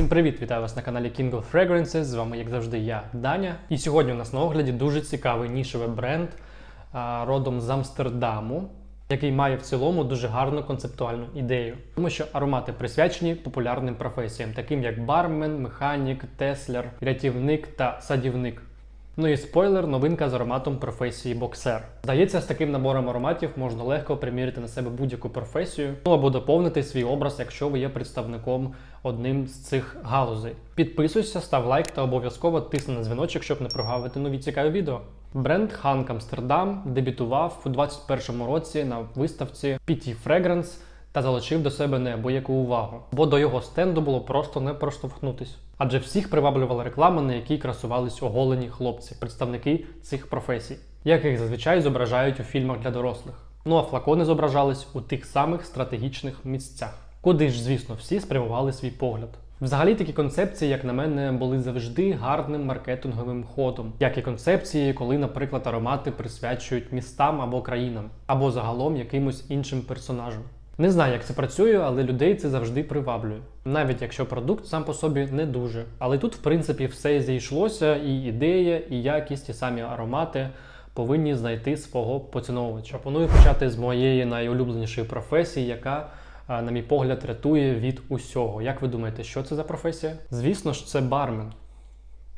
Всім привіт! Вітаю вас на каналі King of Fragrances. З вами, як завжди, я, Даня. І сьогодні у нас на огляді дуже цікавий нішевий бренд родом з Амстердаму, який має в цілому дуже гарну концептуальну ідею. Тому що аромати присвячені популярним професіям, таким як бармен, механік, теслер, рятівник та садівник. Ну і спойлер, новинка з ароматом професії боксер. Здається, з таким набором ароматів можна легко приміряти на себе будь-яку професію, ну або доповнити свій образ, якщо ви є представником одним з цих галузей. Підписуйся, став лайк та обов'язково тисни на дзвіночок, щоб не прогавити нові цікаві відео. Бренд Hank Amsterdam дебютував у 2021 році на виставці PT Fragrance та залучив до себе неабияку увагу, бо до його стенду було просто не проштовхнутись. Адже всіх приваблювала реклама, на якій красувались оголені хлопці, представники цих професій, яких зазвичай зображають у фільмах для дорослих. Ну а флакони зображались у тих самих стратегічних місцях, куди ж, звісно, всі спрямували свій погляд. Взагалі такі концепції, як на мене, були завжди гарним маркетинговим ходом, як і концепції, коли, наприклад, аромати присвячують містам або країнам, або загалом якимось іншим персонажам. Не знаю, як це працює, але людей це завжди приваблює, навіть якщо продукт сам по собі не дуже. Але тут, в принципі, все зійшлося, і ідея, і якість, і самі аромати повинні знайти свого поціновувача. Пропоную почати з моєї найулюбленішої професії, яка, на мій погляд, рятує від усього. Як ви думаєте, що це за професія? Звісно ж, це бармен.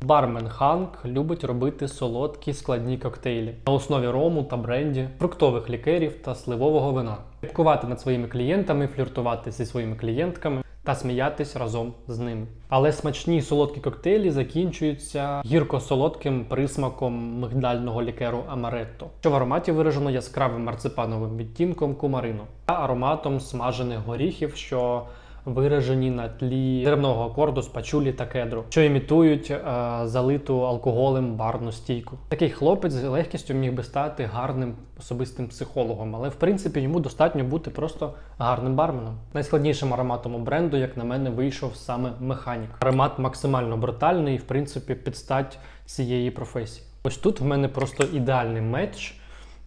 Бармен Ханк любить робити солодкі складні коктейлі на основі рому та бренді, фруктових лікерів та сливового вина, Слідкувати над своїми клієнтами, фліртувати зі своїми клієнтками та сміятись разом з ними. Але смачні солодкі коктейлі закінчуються гірко-солодким присмаком мигдального лікеру Амаретто, що в ароматі виражено яскравим марципановим відтінком кумарину та ароматом смажених горіхів, що виражені на тлі деревного акорду з пачулі та кедру, що імітують е, залиту алкоголем барну стійку. Такий хлопець з легкістю міг би стати гарним особистим психологом, але в принципі йому достатньо бути просто гарним барменом. Найскладнішим ароматом у бренду, як на мене, вийшов саме механік. Аромат максимально брутальний і, в принципі, підстать цієї професії. Ось тут в мене просто ідеальний меч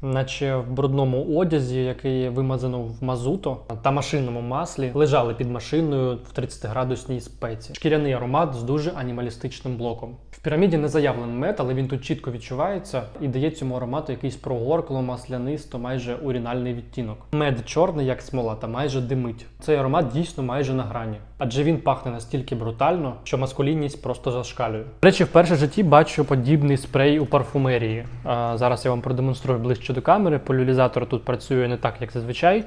наче в брудному одязі, який вимазано в мазуто та машинному маслі, лежали під машиною в 30-градусній спеці. Шкіряний аромат з дуже анімалістичним блоком. В піраміді не заявлений мед, але він тут чітко відчувається і дає цьому аромату якийсь прогоркло, маслянисто, майже урінальний відтінок. Мед чорний, як смола, та майже димить. Цей аромат дійсно майже на грані, адже він пахне настільки брутально, що маскулінність просто зашкалює. До речі, вперше в житті бачу подібний спрей у парфумерії. А, зараз я вам продемонструю ближче до камери. Поляризатор тут працює не так, як зазвичай.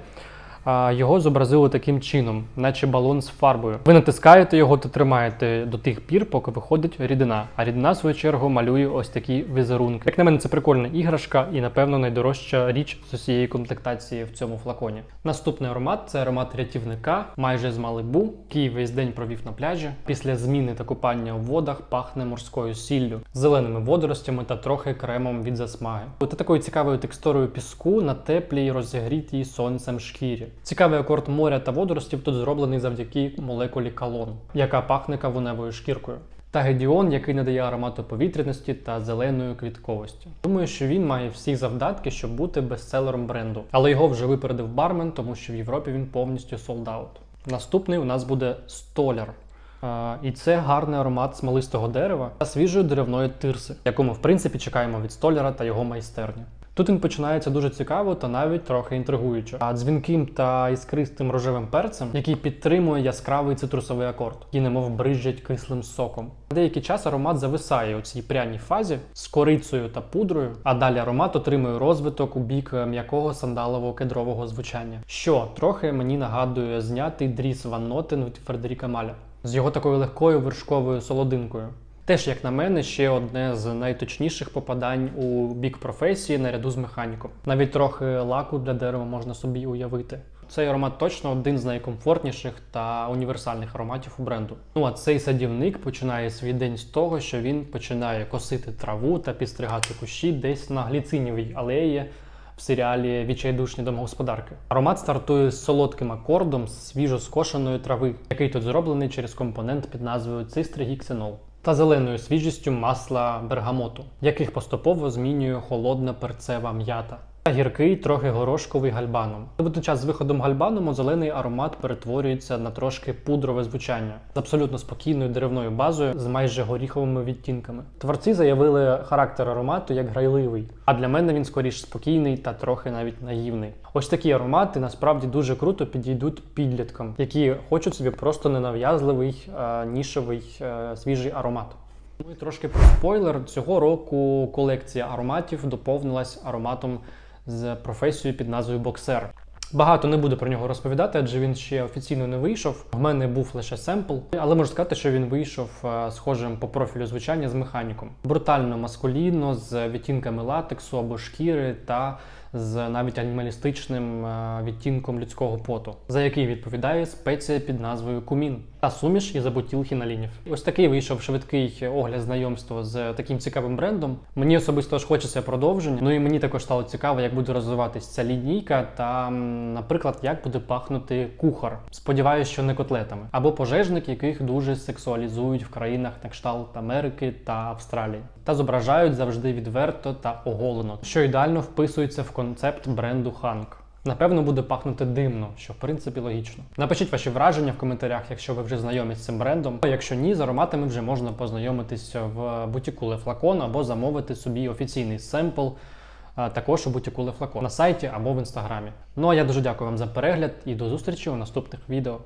Його зобразили таким чином, наче балон з фарбою. Ви натискаєте його та тримаєте до тих пір, поки виходить рідина. А рідина, в свою чергу, малює ось такі візерунки. Як на мене, це прикольна іграшка і, напевно, найдорожча річ з усієї комплектації в цьому флаконі. Наступний аромат це аромат рятівника, майже з Малибу, який весь день провів на пляжі. Після зміни та купання у водах пахне морською сіллю, зеленими водоростями та трохи кремом від засмаги. Та такою цікавою текстурою піску на теплій розігрітій сонцем шкірі. Цікавий акорд моря та водоростів тут зроблений завдяки молекулі калон, яка пахне кавуневою шкіркою. Та гедіон, який надає аромату повітряності та зеленої квітковості. Думаю, що він має всі завдатки, щоб бути бестселером бренду. Але його вже випередив бармен, тому що в Європі він повністю out. Наступний у нас буде столяр. А, і це гарний аромат смолистого дерева та свіжої деревної тирси, яку ми в принципі чекаємо від столяра та його майстерні. Тут він починається дуже цікаво та навіть трохи інтригуюче. А дзвінким та іскристим рожевим перцем, який підтримує яскравий цитрусовий акорд, і немов брижжять кислим соком. Деякий час аромат зависає у цій пряній фазі з корицею та пудрою, а далі аромат отримує розвиток у бік е, м'якого сандалово кедрового звучання, що трохи мені нагадує знятий дріс Ван Нотен від Фредеріка Маля з його такою легкою вершковою солодинкою. Теж, як на мене, ще одне з найточніших попадань у бік професії наряду з механіком. Навіть трохи лаку для дерева можна собі уявити. Цей аромат точно один з найкомфортніших та універсальних ароматів у бренду. Ну а цей садівник починає свій день з того, що він починає косити траву та підстригати кущі десь на гліцинівій алеї в серіалі Відчайдушні домогосподарки. Аромат стартує з солодким акордом з свіжо скошеної трави, який тут зроблений через компонент під назвою цистригіксенол. Та зеленою свіжістю масла бергамоту, яких поступово змінює холодна перцева м'ята. Гіркий, трохи горошковий гальбаном. Водночас з виходом гальбаному зелений аромат перетворюється на трошки пудрове звучання з абсолютно спокійною деревною базою з майже горіховими відтінками. Творці заявили характер аромату як грайливий, а для мене він скоріш спокійний та трохи навіть наївний. Ось такі аромати насправді дуже круто підійдуть підліткам, які хочуть собі просто ненав'язливий, е, нішевий, е, свіжий аромат. Ну і трошки про спойлер. Цього року колекція ароматів доповнилась ароматом з професією під назвою боксер. Багато не буду про нього розповідати, адже він ще офіційно не вийшов. В мене був лише семпл, але можу сказати, що він вийшов е, схожим по профілю звучання з механіком. Брутально маскулінно, з відтінками латексу або шкіри та з навіть анімалістичним е, відтінком людського поту, за який відповідає спеція під назвою кумін та суміш із абутілхіналінів. Ось такий вийшов швидкий огляд знайомства з таким цікавим брендом. Мені особисто ж хочеться продовження. Ну і мені також стало цікаво, як буде розвиватись ця лінійка, та, наприклад, як буде пахнути кухар. Сподіваюсь, що не котлетами, або пожежник, яких дуже сексуалізують в країнах на кшталт Америки та Австралії, та зображають завжди відверто та оголено, що ідеально вписується в концепт бренду Ханк. Напевно, буде пахнути димно, що в принципі логічно. Напишіть ваші враження в коментарях, якщо ви вже знайомі з цим брендом. А якщо ні, з ароматами вже можна познайомитись в бутіку Flacon або замовити собі офіційний семпл. Також у Le Flacon на сайті або в інстаграмі. Ну а я дуже дякую вам за перегляд і до зустрічі у наступних відео.